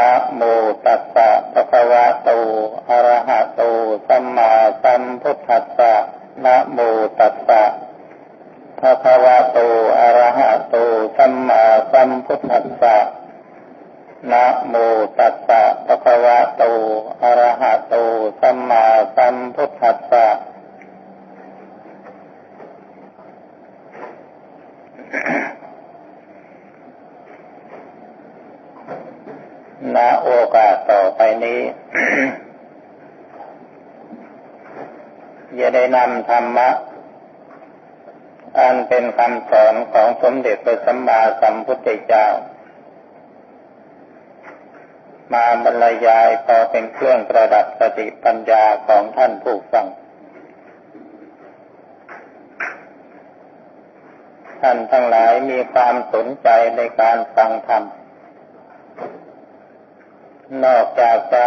นะโมตัสสะภะคะวะโตอะระหะโตสัมมาสัมพุทธัสสะนะโมตัสสะภะคะวะโตอะระหะโตสัมมาสัมพุทธัสสะนะโมตัสสะภะคะวะโตอะระหะโตสัมมาสัมพุทธัสสะ ณโอกาสต่อไปนี้ จะได้นำธรรมะ อันเป็นคำสอนของสมเด็จพระสัมมาสัมพุทธเจ้า มาบรรยายพอเป็นเครื่องประดับสติปัญญาของท่านผู้ฟัง ท่านทั้งหลายมีความสนใจในการฟังธรรม นอกจากจะ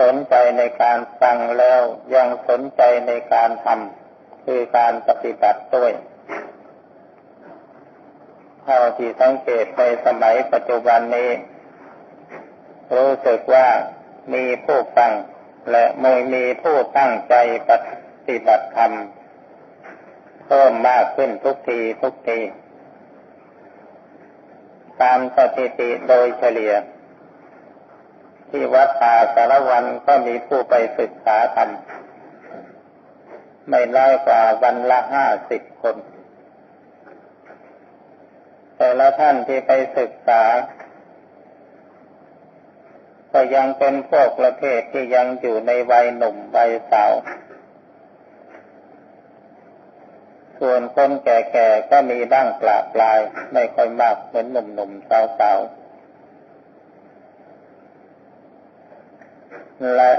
สนใจในการฟังแล้วยังสนใจในการทำคือการปฏิบัติด้วยเท่าที่สังเกตในสมัยปัจจุบันนี้ รู้สึกว่ามีผู้ฟัง และมยมีผู้ตั้งใจปฏิบัติธรรมเพิ่มมากขึ้นทุกทีทุกที ตามสถิติโดยเฉลี่ย ที่วัดป่าสารวันก็มีผู้ไปศึกษาธรรมไม่น้อยกว่าวันละห้าสิบคน แต่ละท่านที่ไปศึกษา ก็ยังเป็นพวกประเภทที่ยังอยู่ในวัยหนุ่มวัยสาว ส่วนคนแก่ๆก็มีบ้างปลาปลาย ไม่ค่อยมากเหมือนหนุ่มๆสาวๆ และ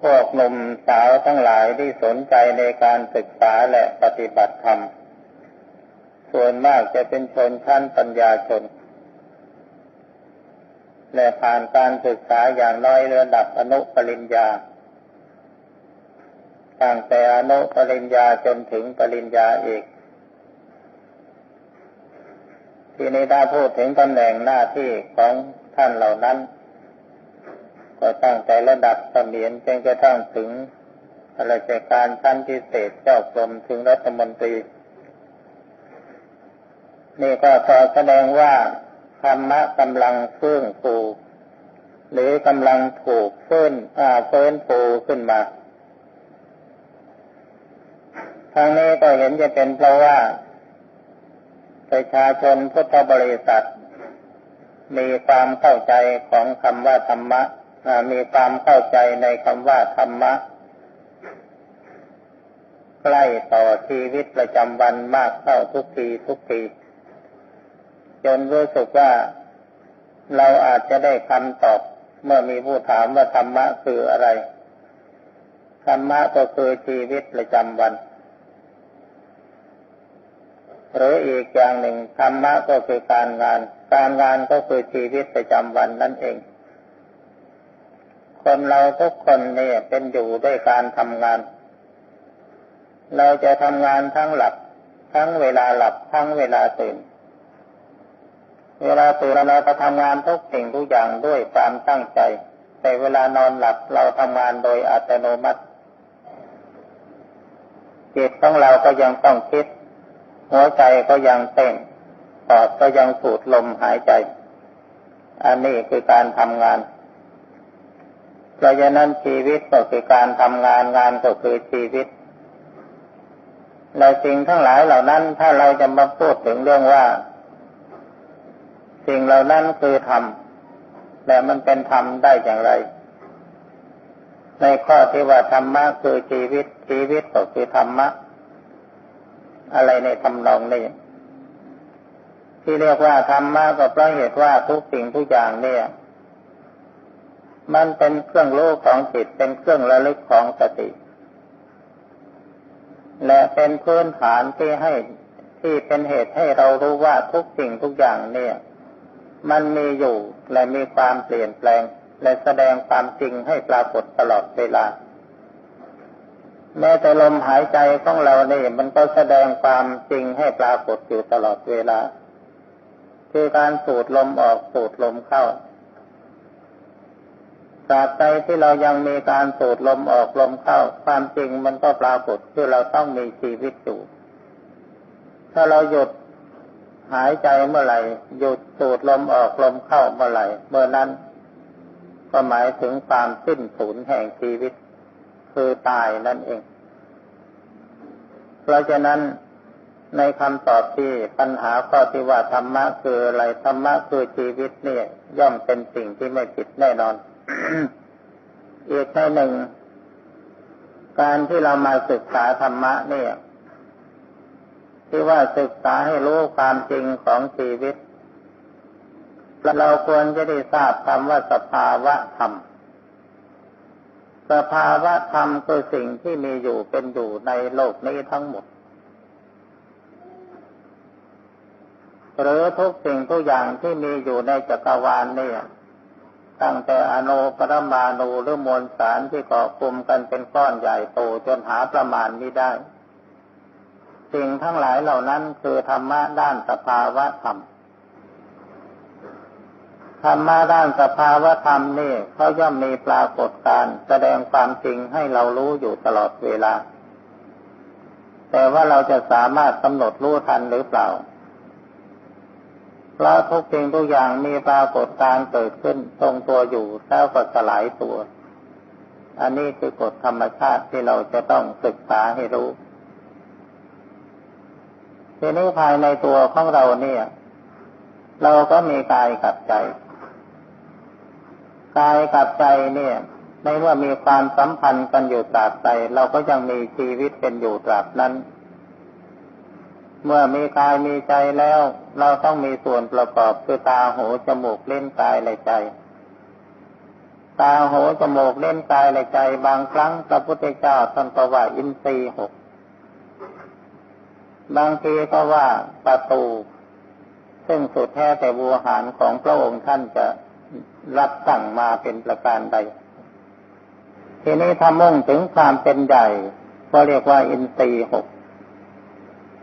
พวกหนุ่มสาวทั้งหลายที่สนใจในการศึกษาและปฏิบัติธรรม ส่วนมากจะเป็นชนชั้นปัญญาชน และผ่านการศึกษาอย่างน้อยระดับอนุปริญญาตั้งแต่อนุปริญญาจนถึงปริญญาเอกที่นี้ถ้าพูดถึงตำแหน่งหน้าที่ของท่านเหล่านั้น ก็ตั้งแต่ระดับเสมียนจนกระทั่งถึงราชการชั้นพิเศษเจ้ากรมถึงรัฐมนตรี นี่ก็ขอแสดงว่าธรรมะกำลังเฟื้นฟูหรือกำลังถูกเฟื้นอ่าฟื้นฟูขึ้นมาทางนี้ก็เห็นจะเป็นเพราะว่า ประชาชนพุทธบริษัท มีความเข้าใจของคำว่าธรรมะ มีความเข้าใจในคำว่าธรรมะ ใกล้ต่อชีวิตประจำวันมากเข้าทุกทีทุกที จนรู้สึกว่าเราอาจจะได้คำตอบ เมื่อมีผู้ถามว่าธรรมะคืออะไร ธรรมะก็คือชีวิตประจำวันหรืออีกอย่างหนึ่งธรรมะก็คือการงาน การงานก็คือชีวิตประจำวันนั่นเอง คนเราทุกคนเนี่ยเป็นอยู่ด้วยการทำงาน เราจะทำงานทั้งหลับ ทั้งเวลาหลับ ทั้งเวลาตื่น เวลาตื่นเราก็ทำงานทุกสิ่งทุกอย่างด้วยความตั้งใจ แต่เวลานอนหลับเราทำงานโดยอัตโนมัติจิตของเราก็ยังต้องคิด หัวใจก็ยังเต้นปอดก็ยังสูดลมหายใจ อันนี้คือการทำงาน เพราะฉะนั้นชีวิตก็คือการทำงานงานก็คือชีวิตและสิ่งทั้งหลายเหล่านั้น ถ้าเราจะมาพูดถึงเรื่องว่า สิ่งเหล่านั้นคือธรรมแต่มันเป็นธรรมได้อย่างไร ในข้อที่ว่าธรรมะคือชีวิต ชีวิตก็คือธรรมะ อะไรในทำนองนี้ที่เรียกว่าธรรมะก็เพราะเหตุว่าทุกสิ่งทุกอย่างเนี่ย มันเป็นเครื่องรู้ของจิตเป็นเครื่องระลึกของสติ และเป็นพื้นฐานที่ให้ที่เป็นเหตุให้เรารู้ว่าทุกสิ่งทุกอย่างเนี่ย มันมีอยู่และมีความเปลี่ยนแปลง และแสดงความจริงให้ปรากฏตลอดเวลาแม้แต่ลมหายใจของเราเนี่ยมันก็แสดงความจริงให้ปรากฏอยู่ตลอดเวลา คือการสูดลมออกสูดลมเข้า ตราบใดที่เรายังมีการสูดลมออกลมเข้า ความจริงมันก็ปรากฏคือเราต้องมีชีวิตอยู่ ถ้าเราหยุดหายใจเมื่อไหร่ หยุดสูดลมออกลมเข้าเมื่อไหร่ เมื่อนั้น ก็หมายถึงความสิ้นสูญแห่งชีวิต คือตายนั่นเอง เพราะฉะนั้นในคำตอบที่ปัญหาข้อที่ว่าธรรมะคืออะไรธรรมะคือชีวิตเนี่ย ย่อมเป็นสิ่งที่ไม่ผิดแน่นอน อีกในหนึ่ง การที่เรามาศึกษาธรรมะเนี่ยที่ว่าศึกษาให้รู้ความจริงของชีวิตเราควรจะได้ทราบคำว่าสภาวะธรรม สภาวะธรรมคือสิ่งที่มีอยู่เป็นอยู่ในโลกนี้ทั้งหมด หรือทุกสิ่งทุกอย่างที่มีอยู่ในจักรวาลเนี่ย ตั้งแต่อนุปรมาณูหรือมวลสารที่เกาะกลุ่มกันเป็นก้อนใหญ่โตจนหาประมาณไม่ได้ สิ่งทั้งหลายเหล่านั้นคือธรรมะด้านสภาวะธรรมธรรมะด้านสภาวะธรรมนี่เขาย่อมมีปรากฏการแสดงความจริงให้เรารู้อยู่ตลอดเวลา แต่ว่าเราจะสามารถกำหนดรู้ทันหรือเปล่า เพราะทุกสิ่งทุกอย่างมีปรากฏการเกิดขึ้นทรงตัวอยู่แล้วก็สลายตัว อันนี้คือกฎธรรมชาติที่เราจะต้องศึกษาให้รู้ทีนี้ภายในตัวของเราเนี่ย เราก็มีกายกับใจ กายกับใจเนี่ยในเมื่อมีความสัมพันธ์กันอยู่ตราบใดเราก็ยังมีชีวิตเป็นอยู่ตราบนั้น เมื่อมีกายมีใจแล้ว เราต้องมีส่วนประกอบคือตาหูจมูกเล่นกายและใจ ตาหูจมูกเล่นกายและใจ บางครั้งพระพุทธเจ้าท่านก็ว่าอินทรีหกบางทีก็ว่าประตู ซึ่งสุดแท้แต่วัวหารของพระองค์ท่านจะรับสั่งมาเป็นประการใด ทีนี้ถ้ามุ่งถึงความเป็นใหญ่ก็เรียกว่าอินทรีหก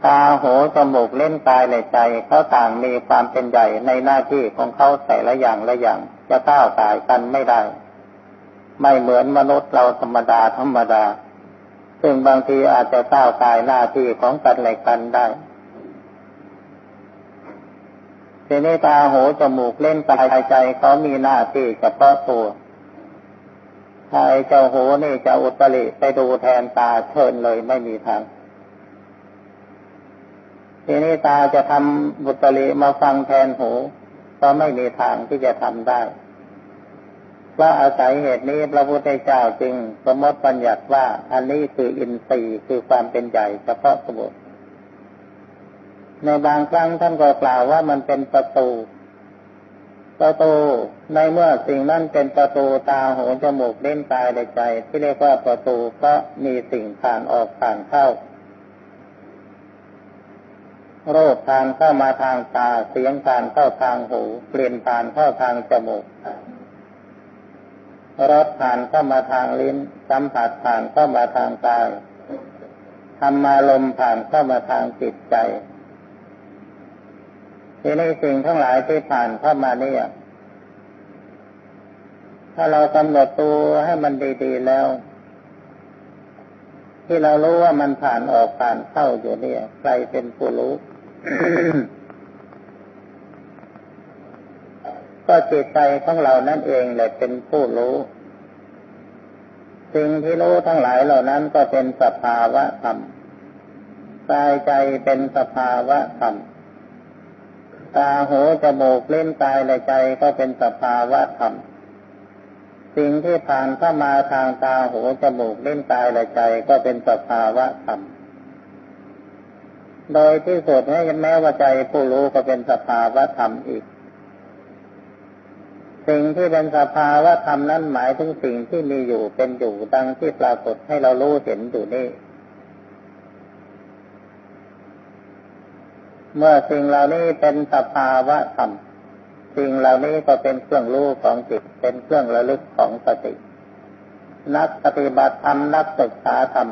ตาหูจมูกเล่นกายและใจเขาต่างมีความเป็นใหญ่ในหน้าที่ของเขาแต่ละอย่างละอย่างจะก้าวกายกันไม่ได้ ไม่เหมือนมนุษย์เราธรรมดาธรรมดา ซึ่งบางทีอาจจะก้าวกายหน้าที่ของกันและกันได้ทีนี้ตาหูจมูกเล่นกายใจเขามีหน้าที่เฉพาะตัวถ้าไอ้เจ้าหูนี่จะอุตริไปดูแทนตาเชิญเลยไม่มีทาง ทีนี้ตาจะทำบุตรีมาฟังแทนหู ก็ไม่มีทางที่จะทำได้เพราะอาศัยเหตุนี้พระพุทธเจ้าจึงสมมติบัญญัติว่า อันนี้คืออินทรีย์คือความเป็นใหญ่เฉพาะสมุทในบางครั้งท่านก็กล่าวว่ามันเป็นประตู ประตูในเมื่อสิ่งนั้นเป็นประตูตาหูจมูกเล่นกายในใจ ที่เรียกว่าประตูก็มีสิ่งผ่านออกผ่านเข้า โรคทานเข้ามาทางตา เสียงทานเข้าทางหูเปลี่ยนทานเข้าทางจมูกรสทานเข้ามาทางลิ้น สัมผัสผ่านเข้ามาทางกายธรรมาลมผ่านเข้ามาทางจิตใจทีนี้สิ่งทั้งหลายที่ผ่านเข้ามาเนี่ย ถ้าเรากำหนดตัวให้มันดีๆแล้ว ที่เรารู้ว่ามันผ่านออกผ่านเข้าอยู่เนี่ย ใครเป็นผู้รู้ ก็จิตใจของเรานั่นเองแหละเป็นผู้รู้สิ่งที่รู้ทั้งหลายเหล่านั้นก็เป็นสภาวะธรรมกายใจเป็นสภาวะธรรมตาหูจมูกเล่นกายและใจก็เป็นสภาวะธรรมสิ่งที่ผ่านเข้ามาทางตาหูจมูกเล่นกายและใจก็เป็นสภาวะธรรม โดยที่สุดแม้แม้ว่าใจผู้รู้ก็เป็นสภาวะธรรมอีก สิ่งที่เป็นสภาวะธรรมนั้นหมายถึงสิ่งที่มีอยู่เป็นอยู่ดังที่ปรากฏให้เรารู้เห็นอยู่นี่ เมื่อสิ่งเหล่านี้เป็นสภาวะธรรมสิ่งเหล่านี้ก็เป็นเครื่องรู้ของจิต เป็นเครื่องระลึกของสติ นักปฏิบัติธรรมนักศึกษาธรรม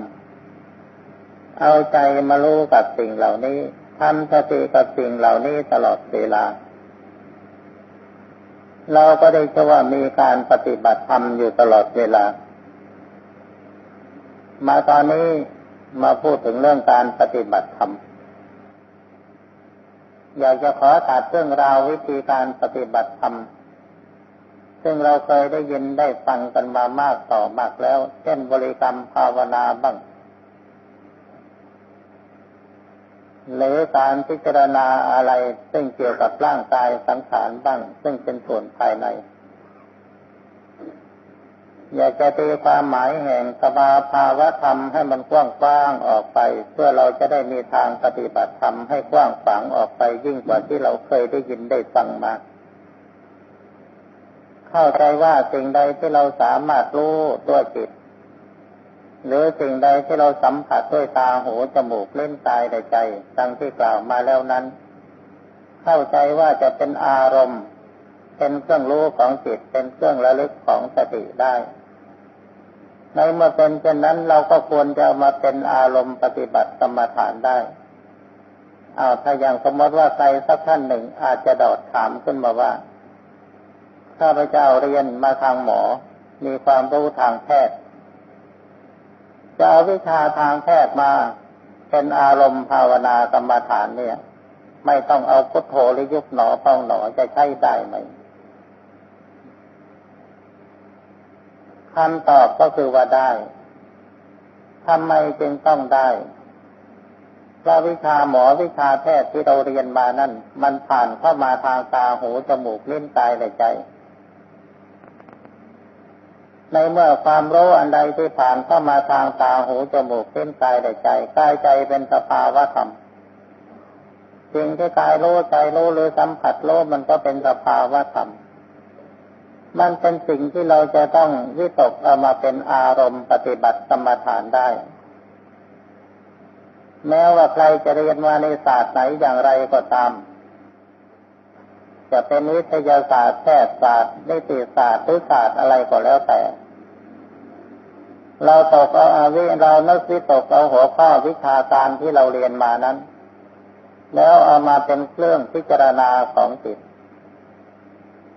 เอาใจมารู้กับสิ่งเหล่านี้ทำสติกับสิ่งเหล่านี้ตลอดเวลา เราก็ได้ชื่อว่ามีการปฏิบัติธรรมอยู่ตลอดเวลา มาตอนนี้มาพูดถึงเรื่องการปฏิบัติธรรม อยากจะขอตัดเรื่องราววิธีการปฏิบัติธรรม ซึ่งเราเคยได้ยินได้ฟังกันมามากต่อมากแล้ว เช่นบริกรรมภาวนาบ้าง หรือการพิจารณาอะไร ซึ่งเกี่ยวกับร่างกายสังขารบ้าง ซึ่งเป็นส่วนภายใน อยากจะตีความหมายแห่งสภาภาวะธรรมให้มันกว้างกว้างออกไป เพื่อเราจะได้มีทางปฏิบัติธรรมให้กว้างขวางออกไปยิ่งกว่าที่เราเคยได้ยินได้ฟังมาเข้าใจว่าสิ่งใดที่เราสามารถรู้ด้วยจิต หรือสิ่งใดที่เราสัมผัสด้วยตาหูจมูกเล่นตายในใจดังที่กล่าวมาแล้วนั้น เข้าใจว่าจะเป็นอารมณ์ เป็นเครื่องรู้ของจิตเป็นเครื่องระลึกของสติได้ในเมื่อเป็นเช่นนั้นเราก็ควรจะมาเป็นอารมณ์ปฏิบัติกรรมฐานได้อาถ้าอย่างสมมติว่าใครสักท่านหนึ่งอาจจะดอดถามขึ้นมาว่าข้าพเจ้าเรียนมาทางหมอ มีความรู้ทางแพทย์ จะเอาวิชาทางแพทย์มาเป็นอารมณ์ภาวนากรรมฐานเนี่ย ไม่ต้องเอาพุทโธหรือยุบหนอพองหนอจะใช้ได้ไหมคำตอบก็คือว่าได้ทำไมจึงต้องได้เพราะวิชาหมอวิชาแพทย์ที่เราเรียนมานั่น มันผ่านเข้ามาทางตาหูจมูกลิ้นกายและใจ ในเมื่อความรู้อันใดที่ผ่านเข้ามาทางตาหูจมูกเส้นกายและใจกายใจเป็นสภาวะธรรมสิ่งที่กายรู้ใจรู้หรือสัมผัสรู้มันก็เป็นสภาวะธรรมมันเป็นสิ่งที่เราจะต้องวิตกเอามาเป็นอารมณ์ปฏิบัติกรรมฐานได้ แม้ว่าใครจะเรียนมาในศาสตร์ไหนอย่างไรก็ตาม จะเป็นวิทยาศาสตร์แพทยศาสตร์นิติศาสตร์หรือศาสตร์อะไรก็แล้วแต่ เราตกเอาอาวิเรานึกวิตกเอาหัวข้อวิชาการที่เราเรียนมานั้น แล้วเอามาเป็นเครื่องพิจารณาของจิต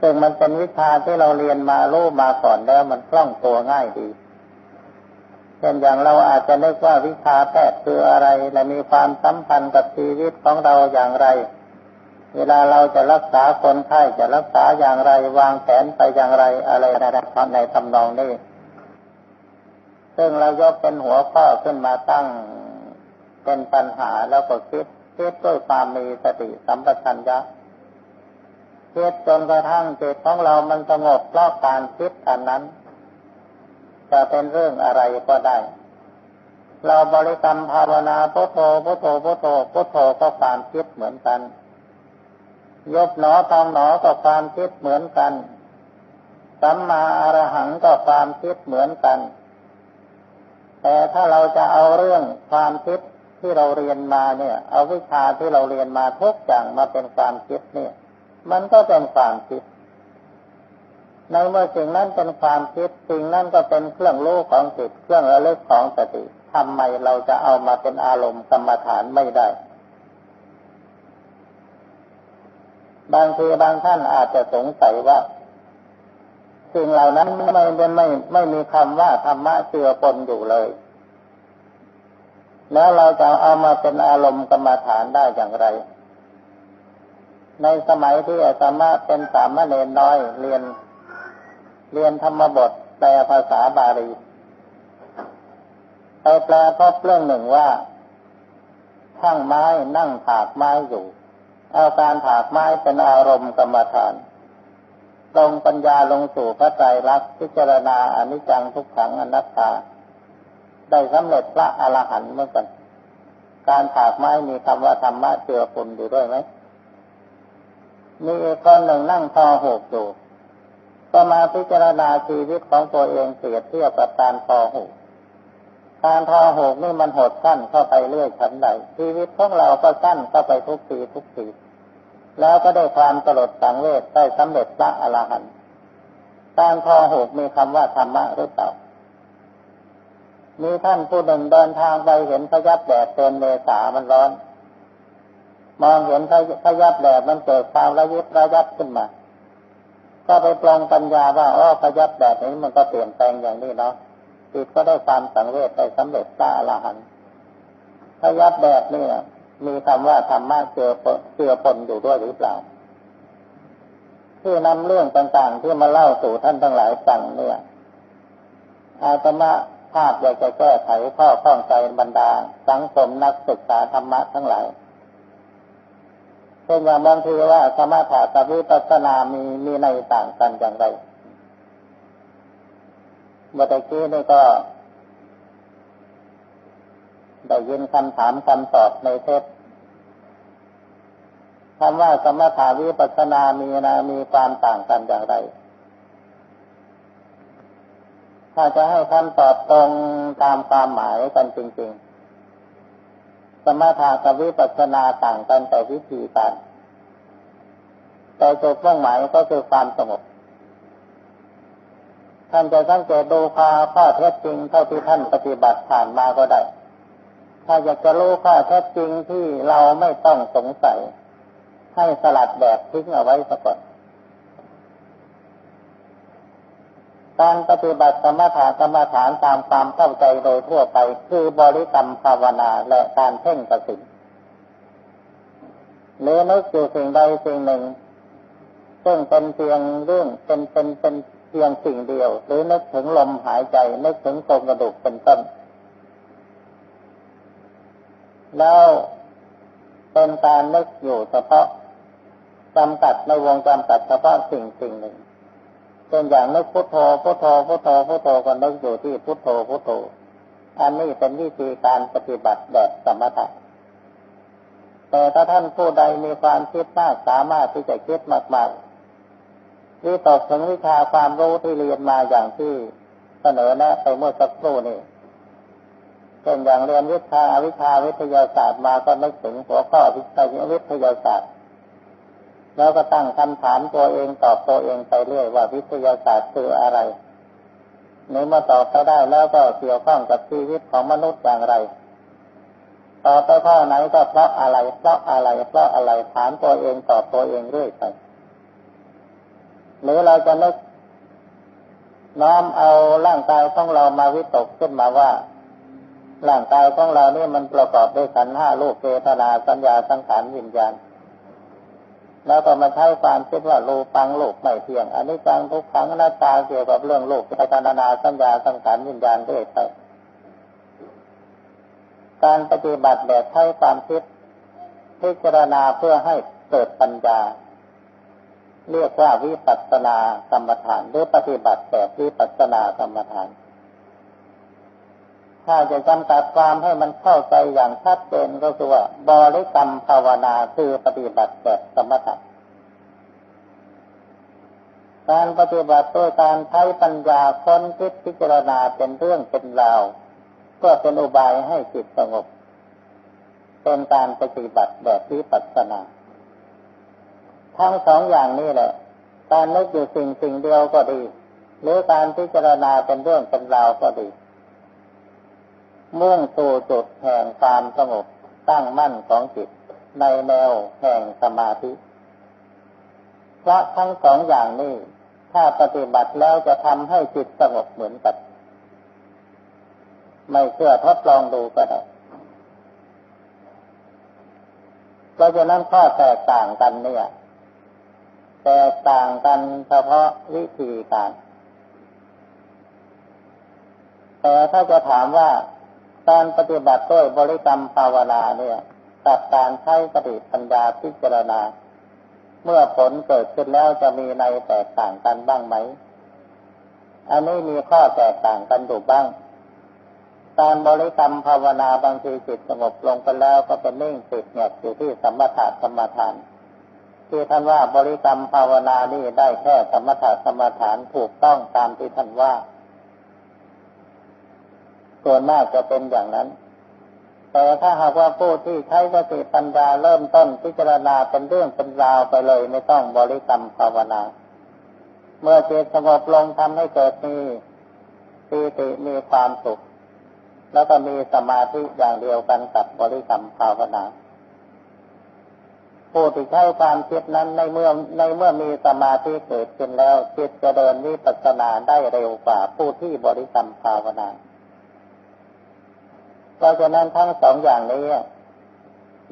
ซึ่งมันเป็นวิชาที่เราเรียนมารู้มาก่อนแล้วมันคล่องตัวง่ายดีเช่นอย่างเราอาจจะนึกว่าวิชาแพทย์คืออะไร และมีความสัมพันธ์กับชีวิตของเราอย่างไร เวลาเราจะรักษาคนไข้จะรักษาอย่างไร วางแผนไปอย่างไรอะไรในในทำนองนี้ซึ่งเรายกเป็นหัวข้อขึ้นมาตั้งเป็นปัญหาแล้วก็คิดคิดด้วยความมีสติสัมปชัญญะคิดจนกระทั่งจิตของเรามันสงบเพราะการคิดอันนั้น จะเป็นเรื่องอะไรก็ได้ เราบริกรรมภาวนาพุทโธพุทโธพุทโธพุทโธก็ความคิดเหมือนกัน ยบหนอทองหนอก็ความคิดเหมือนกันสัมมาอรหังก็ความคิดเหมือนกัน แต่ถ้าเราจะเอาเรื่องความคิดที่เราเรียนมาเนี่ย เอาวิชาที่เราเรียนมาทุกอย่างมาเป็นความคิดเนี่ย มันก็เป็นความคิด ในเมื่อสิ่งนั้นเป็นความคิด สิ่งนั้นก็เป็นเครื่องรู้ของจิต เครื่องระลึกของสติทำไมเราจะเอามาเป็นอารมณ์กรรมฐานไม่ได้ บางทีบางท่านอาจจะสงสัยว่าสิ่งเหล่านั้นไม่ไม่ไม่ไม่มีคำว่าธรรมะเจือปนอยู่เลย แล้วเราจะเอามาเป็นอารมณ์กรรมฐานได้อย่างไร ในสมัยที่อาตมาเป็นสามเณรน้อย เรียน เรียนธรรมบทแปลภาษาบาลีไปแปลพบเรื่องหนึ่งว่าช่างไม้นั่งถากไม้อยู่ เอาการถากไม้เป็นอารมณ์กรรมฐาน ลงปัญญาลงสู่พระใจรักพิจารณาอนิจจังทุกขังอนัตตา ได้สำเร็จพระอรหันต์เมื่อกัน การถากไม้มีคำว่าธรรมะเจือปนอยู่ด้วยไหมมีอีกคนหนึ่งนั่งทอหกอยู่ก็มาพิจารณาชีวิตของตัวเองเสียเทียบกับการทอหก การทอหกนี่มันหดสั้นเข้าไปเรื่อยชั้นใดชีวิตของเราก็สั้นเข้าไปทุกทีทุกทีแล้วก็ได้ความตลดสังเวชได้สำเร็จพระอรหันต์การทอหกมีคำว่าธรรมะหรือเปล่ามีท่านผู้หนึ่งเดินทางไปเห็นพยับแดดเต็นเมษามันร้อน มองเห็นพยับแดดมันเกิดความระยิบระยับขึ้นมา ก็ไปปลองปัญญาว่าอ๋อพยับแบบนี้มันก็เปลี่ยนแปลงอย่างนี้เนาะ จิตก็ได้ความสังเวชได้สำเร็จพระอรหันต์พยับแบบนี้มีคำว่าธรรมะเจือเจือปนอยู่ด้วยหรือเปล่าที่นำเรื่องต่างๆ ที่มาเล่าสู่ท่านทั้งหลายฟังเนี่ยอาตมาภาพอยากจะแก้ไขข้อข้องใจบรรดา สังคมนักศึกษาธรรมะทั้งหลายเช่นอย่างบางทีว่าสมถะกับวิปัสสนามีมีในต่างกันอย่างไร เมื่อกี้นี่ก็ได้ยินคำถามคำตอบในเทปคำว่าสมถาวิปัสสนามีนะมีความต่างกันอย่างไร ถ้าจะให้คำตอบตรงตามความหมายกันจริง ๆ สมถะกับวิปัสสนาต่างกันแต่วิธีการแต่จุดมุ่งหมายก็คือความสงบ ท่านจะสังเกตดูพาข้อเท็จจริงเท่าที่ท่านปฏิบัติผ่านมาก็ได้ ถ้าอยากจะรู้ข้อเท็จจริงที่เราไม่ต้องสงสัย ให้สลัดแบบทิ้งเอาไว้สักก่อนการปฏิบัติสมถะสมถานตามความเข้าใจโดยทั่วไป คือบริกรรมภาวนาและการเพ่งกสินหรือนึกอยู่สิ่งใดสิ่งหนึ่ง ซึ่งเป็นเพียงเรื่องเป็นเป็นเป็นเพียงสิ่งเดียว หรือนึกถึงลมหายใจ นึกถึงโครงกระดูกเป็นต้น แล้วเป็นการนึกอยู่เฉพาะจำกัดในวงจำกัดเฉพาะสิ่งสิ่งหนึ่งเป็นอย่างนึกพุทโธพุทโธพุทโธพุทโธก็นึกอยู่ที่พุทโธพุทโธ อันนี้เป็นวิธีการปฏิบัติแบบสมถะแต่ถ้าท่านผู้ใดมีความคิดมากสามารถที่จะคิดมากๆ วิตกถึงวิชาความรู้ที่เรียนมาอย่างที่เสนอแนะไปเมื่อสักครู่นี้เป็นอย่างเรียนวิชาวิชาวิทยาศาสตร์มาก็นึกถึงหัวข้อวิชาวิทยาศาสตร์ แล้วก็ตั้งคำถามตัวเองตอบตัวเองไปเรื่อยว่าวิทยาศาสตร์คืออะไรในเมื่อตอบไปได้แล้วก็เกี่ยวข้องกับชีวิตของมนุษย์อย่างไรตอบไปข้อไหนก็เพราะอะไร เพราะอะไรเพราะอะไรถามตัวเองตอบตัวเองเรื่อยไป หรือเราจะนึกน้อมเอาร่างกายของเรามาวิตกขึ้นมาว่า ร่างกายของเรานี่มันประกอบด้วยขันห้าลูกเจตนาสัญญาสังขารวิญญาณแล้วก็มาใช้ความคิดว่าลูกฟังลูกไม่เที่ยงอันนี้จังทุกครั้งหน้าตาเกี่ยวกับเรื่องลูกพิจารณาสัญญาสังขารวิญญาณด้วยไปการปฏิบัติแบบใช้ความคิดพิจารณาเพื่อให้เกิดปัญญา เรียกว่าวิปัสสนากรรมฐานหรือปฏิบัติแบบวิปัสสนากรรมฐาน ถ้าจะจำกัดความให้มันเข้าใจอย่างชัดเจนก็คือว่าบริกรรมภาวนาคือปฏิบัติแบบสมถะการปฏิบัติด้วยการใช้ปัญญาค้นคิดพิจารณาเป็นเรื่องเป็นราวก็เป็นอุบายให้จิตสงบเป็นการปฏิบัติแบบที่ปัสนา ทั้งสองอย่างนี้แหละ การนึกอยู่สิ่งสิ่งเดียวก็ดี หรือการพิจารณาเป็นเรื่องเป็นราวก็ดี มุ่งสู่จุดแห่งความสงบตั้งมั่นของจิต ในแนวแห่งสมาธิเพราะทั้งสองอย่างนี้ถ้าปฏิบัติแล้วจะทำให้จิตสงบเหมือนกันไม่เชื่อทดลองดูก็ได้เพราะฉะนั้นข้อแตกต่างกันเนี่ย แตกต่างกันเฉพาะวิธีการ แต่ถ้าจะถามว่าการปฏิบัติด้วยบริกรรมภาวนาเนี่ยกับการใช้สติปัญญาพิจารณา เมื่อผลเกิดขึ้นแล้วจะมีในแตกต่างกันบ้างไหม อันนี้มีข้อแตกต่างกันอยู่บ้าง การบริกรรมภาวนาบางทีจิตสงบลงไปแล้วก็เป็นนิ่งติดเงียบอยู่ที่สัมถะสมถาน ที่ท่านว่าบริกรรมภาวนานี่ได้แค่สมถะสมถานถูกต้องตามที่ท่านว่าส่วนมากจะเป็นอย่างนั้น แต่ถ้าหากว่าผู้ที่ใช้สติปัญญาเริ่มต้นพิจารณาเป็นเรื่องเป็นราวไปเลยไม่ต้องบริกรรมภาวนา เมื่อจิตสงบลงทำให้เกิดมีปีติมีความสุข แล้วก็มีสมาธิอย่างเดียวกันกับบริกรรมภาวนา ผู้ที่ใช้ความคิดนั้นในเมื่อในเมื่อมีสมาธิเกิดขึ้นแล้วจิตจะเดินวิปัสสนาได้เร็วกว่าผู้ที่บริกรรมภาวนาเพราะฉะนั้นทั้งสองอย่างนี้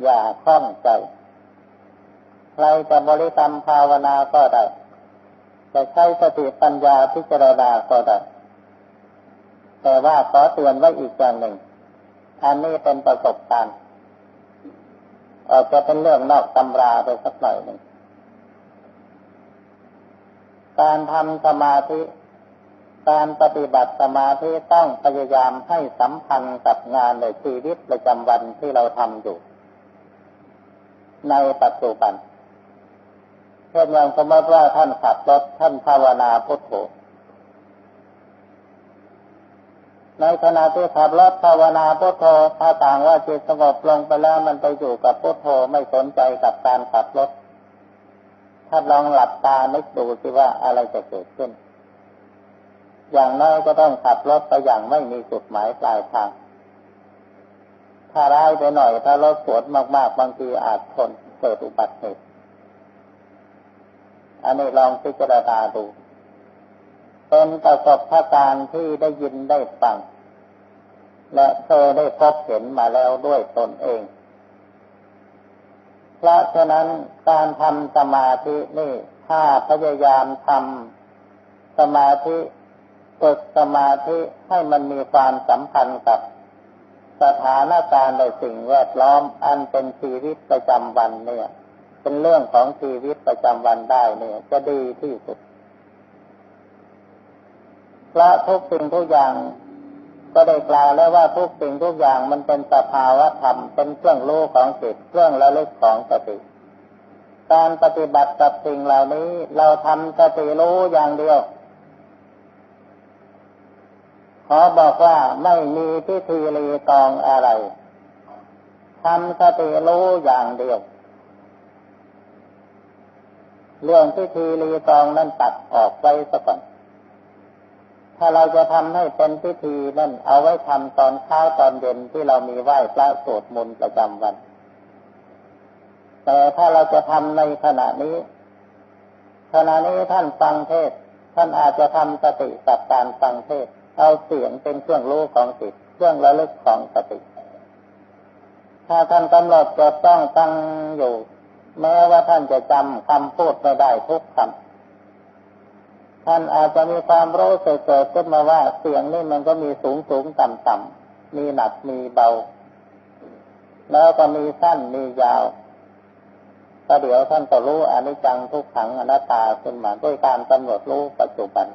อย่าคล้องใจใครจะบริกรรมภาวนาก็ได้จะใช้สติปัญญาพิจารณาก็ได้แต่ว่าขอเตือนไว้อีกอย่างหนึ่งอันนี้เป็นประสบการณ์ อาจจะเป็นเรื่องนอกตำราไปสักหน่อยหนึ่งการทำสมาธิ การปฏิบัติสมาธิต้องพยายามให้สัมพันธ์กับงานในชีวิตประจำวันที่เราทำอยู่ ในปัจจุบันเช่นอย่างสมมติว่าท่านขับรถท่านภาวนาพุทโธ ในขณะที่ขับรถภาวนาพุทโธถ้าต่างว่าจิตสงบลงไปแล้วมันไปอยู่กับพุทโธไม่สนใจกับการขับรถ ถ้าลองหลับตานึกดูสิว่าอะไรจะเกิดขึ้น อย่างน้อยก็ต้องขับรถไปอย่างไม่มีจุดหมายปลายทาง ถ้าร้ายไปหน่อยถ้ารถสวนมาก ๆ บางทีอาจทนเกิดอุบัติเหตุอันนี้ลองพิจารณาดูเป็นประสบการณ์ที่ได้ยินได้ฟัง และเคยได้พบเห็นมาแล้วด้วยตนเอง เพราะฉะนั้นการทำสมาธินี่ถ้าพยายามทำสมาธิฝึกสมาธิให้มันมีความสัมพันธ์กับสถานการณ์ในสิ่งแวดล้อมอันเป็นชีวิตประจำวันเนี่ย เป็นเรื่องของชีวิตประจำวันได้เนี่ย จะดีที่สุดพระทุกสิ่งทุกอย่าง ก็ได้กล่าวแล้วว่าทุกสิ่งทุกอย่างมันเป็นสภาวะธรรม เป็นเครื่องรู้ของจิต เครื่องระลึกของสติ การปฏิบัติกับสิ่งเหล่านี้ เราทำสติรู้อย่างเดียว ขอบอกว่าไม่มีพิธีรีตองอะไรทำสติรู้อย่างเดียว เรื่องพิธีรีตองนั้นตัดออกไปสักก่อน ถ้าเราจะทำให้เป็นพิธีนั่นเอาไว้ทำตอนเช้าตอนเย็นที่เรามีไหว้พระสวดมนต์ประจำวัน แต่ถ้าเราจะทำในขณะนี้ ขณะนี้ท่านฟังเทศ ท่านอาจจะทำสติกับการฟังเทศ เอาเสียงเป็นเครื่องรู้ของจิตเครื่องระลึกของสติ ถ้าท่านกำหนดจะต้องตั้งอยู่ แม้ว่าท่านจะจำคำพูดไม่ได้ทุกคำ ท่านอาจจะมีความรู้สึกเกิดขึ้นมาว่าเสียงนี่มันก็มีสูงสูงต่ำต่ำมีหนักมีเบา แล้วก็มีสั้นมียาวก็เดี๋ยวท่านก็รู้อนิจจังทุกขังอนัตตาขึ้นมาด้วยการกำหนดรู้ปัจจุบัน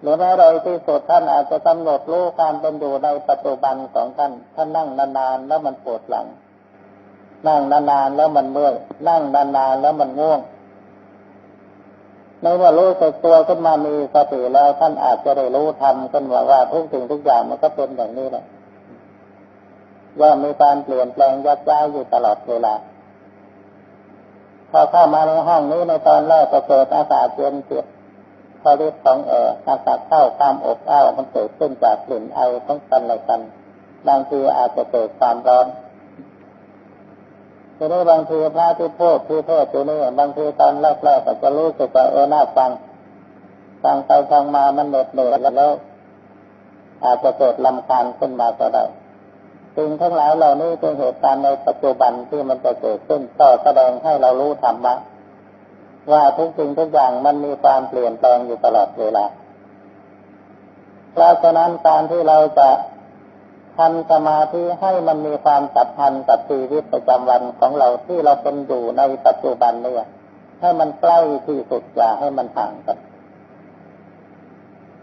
หรือแม้โดยที่สุดท่านอาจจะกำหนดรู้ความเป็นอยู่ในปัจจุบันของท่านท่านนั่งนานๆแล้วมันปวดหลัง นั่งนานๆแล้วมันเมื่อยนั่งนานๆแล้วมันง่วง ในเมื่อรู้สึกตัวขึ้นมามีสติแล้วท่านอาจจะได้รู้ทำขึ้นว่าว่าทุกสิ่งทุกอย่างมันก็เป็นอย่างนี้แหละว่ามีการเปลี่ยนแปลงยัดย้ายอยู่ตลอดเวลาพอเข้ามาในห้องนี้ในตอนแรกก็เกิดอากาศเย็นเสียพอฤทธิ์ของแอร์อากาศเข้าความอบอ้าวมันเกิดขึ้นจากกลิ่นไอของกันและกันบางทีอาจจะเกิดความร้อน ทีนี้บางทีพระที่พูดที่เทศอยู่นี่บางทีตอนแรกๆก็จะรู้สึกว่าเออน่าฟังฟังไปฟังมามันเหน็ดเหนื่อยแล้วอาจจะเกิดลำคาญขึ้นมาก็ได้สิ่งทั้งหลายเหล่านี้เป็นเหตุการณ์ในปัจจุบันที่มันจะเกิดขึ้นก็แสดงให้เรารู้ธรรมะว่าทุกสิ่งทุกอย่างมันมีความเปลี่ยนแปลงอยู่ตลอดเวลาเพราะฉะนั้นการที่เราจะ ทำสมาธิให้มันมีความสัมพันธ์กับชีวิตประจำวันของเราที่เราเป็นอยู่ในปัจจุบันเนี่ยให้มันใกล้ที่สุดอย่าให้มันห่างกัน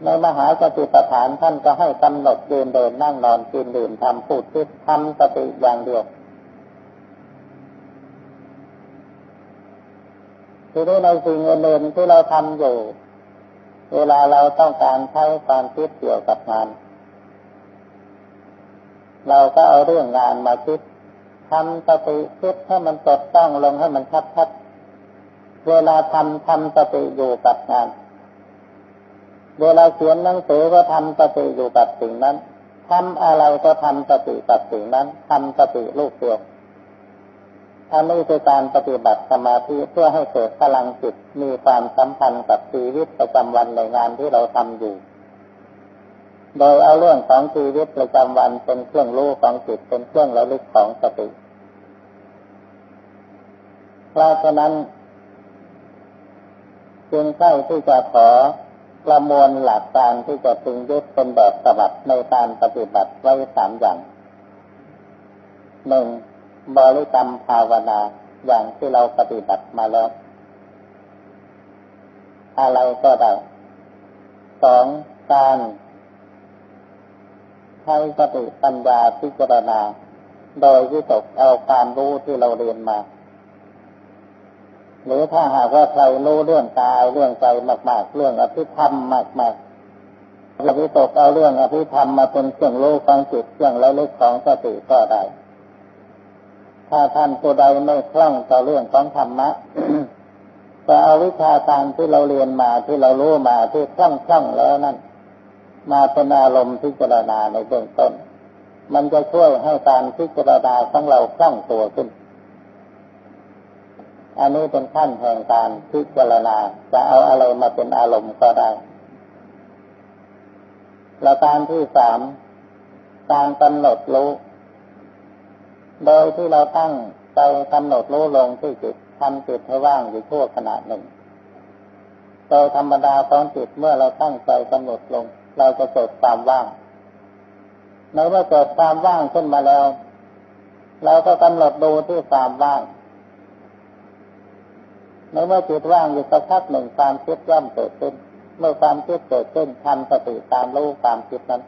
ในมหาสติปัฏฐานท่านก็ให้กำหนดยืนเดินนั่งนอนกินดื่มทำพูดคิดทำสติอย่างเดียวทีนี้ในสิ่งอื่นๆที่เราทำอยู่ เวลาเราต้องการใช้ความคิดเกี่ยวกับงาน เราก็เอาเรื่องงานมาคิดทำสติคิดให้มันจดต้องลงให้มันชัดชัดเวลาทำทำสติอยู่กับงาน เวลาเขียนหนังสือก็ทำสติอยู่กับสิ่งนั้นทำอะไรก็ทำสติกับสิ่งนั้นทำสติลูกเดียวอันนี้คือการปฏิบัติสมาธิเพื่อให้เกิดพลังจิตมีความสัมพันธ์กับชีวิตประจำวันในงานที่เราทำอยู่ โดยเอาเรื่องของชีวิตประจำวันเป็นเครื่องรู้ของจิตเป็นเครื่องระลึกของสติเพราะฉะนั้นจึงใกล้ที่จะขอประมวลหลักการที่จะพึงยึดเป็นแบบฉบับในการปฏิบัติไว้สามอย่างหนึ่งบริกรรมภาวนาอย่างที่เราปฏิบัติมาแล้ว อะไรก็ได้สองการ ช้สติปัญญาพิจารณา โดยที่ตกเอาความรู้ที่เราเรียนมา หรือถ้าหากว่าใครรู้เรื่องกายเรื่องใจมาก ๆ เรื่องอภิธรรมมากๆเราวิตกเอาเรื่องอภิธรรมมาเป็นเครื่องรู้ของจิตเครื่องระลึกของสติก็ได้ ถ้าท่านผู้ใดไม่คล่องต่อเรื่องของธรรมะจะเอาวิชาการที่เราเรียนมาที่เรารู้มาที่คล่องคล่องแล้วนั่น มาเป็นอารมณ์พิจารณาในเบื้องต้น มันจะช่วยให้การพิจารณาของเราคล่องตัวขึ้น อันนี้เป็นขั้นแห่งการพิจารณาจะเอาอะไรมาเป็นอารมณ์ก็ได้และการที่สามการกำหนดรู้ โดยที่เราตั้งใจกำหนดรู้ลงที่จิตทำจิตให้ว่างอยู่ทั่วขณะหนึ่งโดยธรรมดาของจิตเมื่อเราตั้งใจกำหนดลง เราจะเกิดความว่างเมื่อเกิดความว่างขึ้นมาแล้ว เราก็กำหนดดูที่ความว่างเมื่อจิตว่างอยู่สักพักหนึ่งความคิดย่อมเกิดขึ้น เมื่อความคิดเกิดขึ้นทำสติตามรู้ความคิดนั้น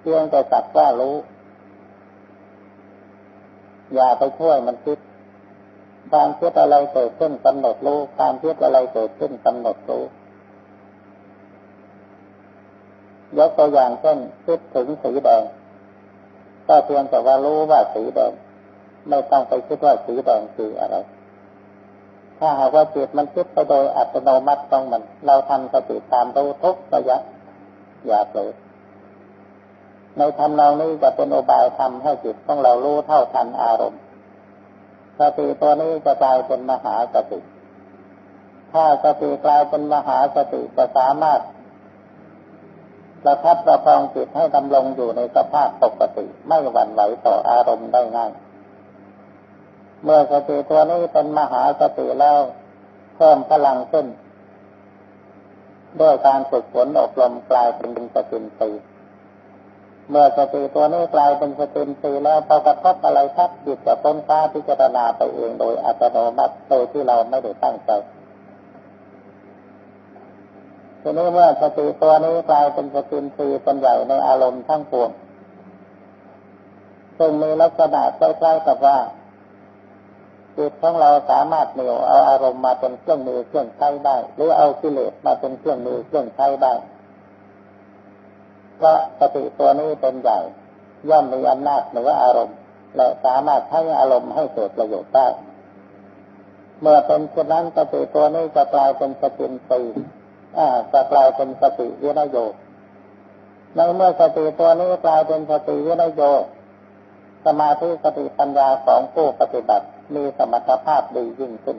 เพียงแต่สักว่ารู้ อย่าไปช่วยมันคิดความคิดอะไรเกิดขึ้นกำหนดรู้ความคิดอะไรเกิดขึ้นกำหนดรู้ ยกตัวอย่างเช่นคิดถึงสีแดงก็เพียงแต่ว่ารู้ว่าสีแดงไม่ต้องไปคิดว่าสีแดงคืออะไร ถ้าหากว่าจิตมันคิดไปโดยอัตโนมัติของมัน เราทำสติตามรู้ทุกระยะ อย่าเผลอในธรรมเรานี้จะเป็นอุบายทำให้จิตของเรารู้เท่าทันอารมณ์สติตัวนี้จะกลายเป็นมหาสติ ถ้าสติกลายเป็นมหาสติจะสามารถ ประทับประคองจิตให้ดำรงอยู่ในสภาพปกติ ไม่หวั่นไหวต่ออารมณ์ได้ง่าย เมื่อสติตัวนี้เป็นมหาสติแล้วเพิ่มพลังขึ้นด้วยการฝึกฝนอบรมกลายเป็นสติตีเมื่อสติตัวนี้กลายเป็นสติตีแล้วพอกระทบอะไรทับจิตจะต้นฟ้าพิจารณาไปเองโดยอัตโนมัติโดยที่เราไม่ได้ตั้งใจ ทีนี้เมื่อสติตัวนี้กลายเป็นสติตีเป็นใหญ่ในอารมณ์ทั้งปวงซึ่งมีลักษณะใกล้ๆกับว่าจิตของเราสามารถเหนี่ยวเอาอารมณ์มาเป็นเครื่องมือเครื่องใช้ได้ หรือเอากิเลสมาเป็นเครื่องมือเครื่องใช้ได้เพราะสติตัวนี้เป็นใหญ่ย่อมมีอำนาจเหนืออารมณ์และสามารถใช้อารมณ์ให้เกิดประโยชน์ได้ เมื่อเป็นเช่นนั้นสติตัวนี้จะกลายเป็นสติตีจะ กลายเป็นสติวินโยในเมื่อสติตัวนี้กลายเป็นสติวินโยสมาธิสติปัญญาของผู้ปฏิบัติมีสมรรถภาพดียิ่งขึ้น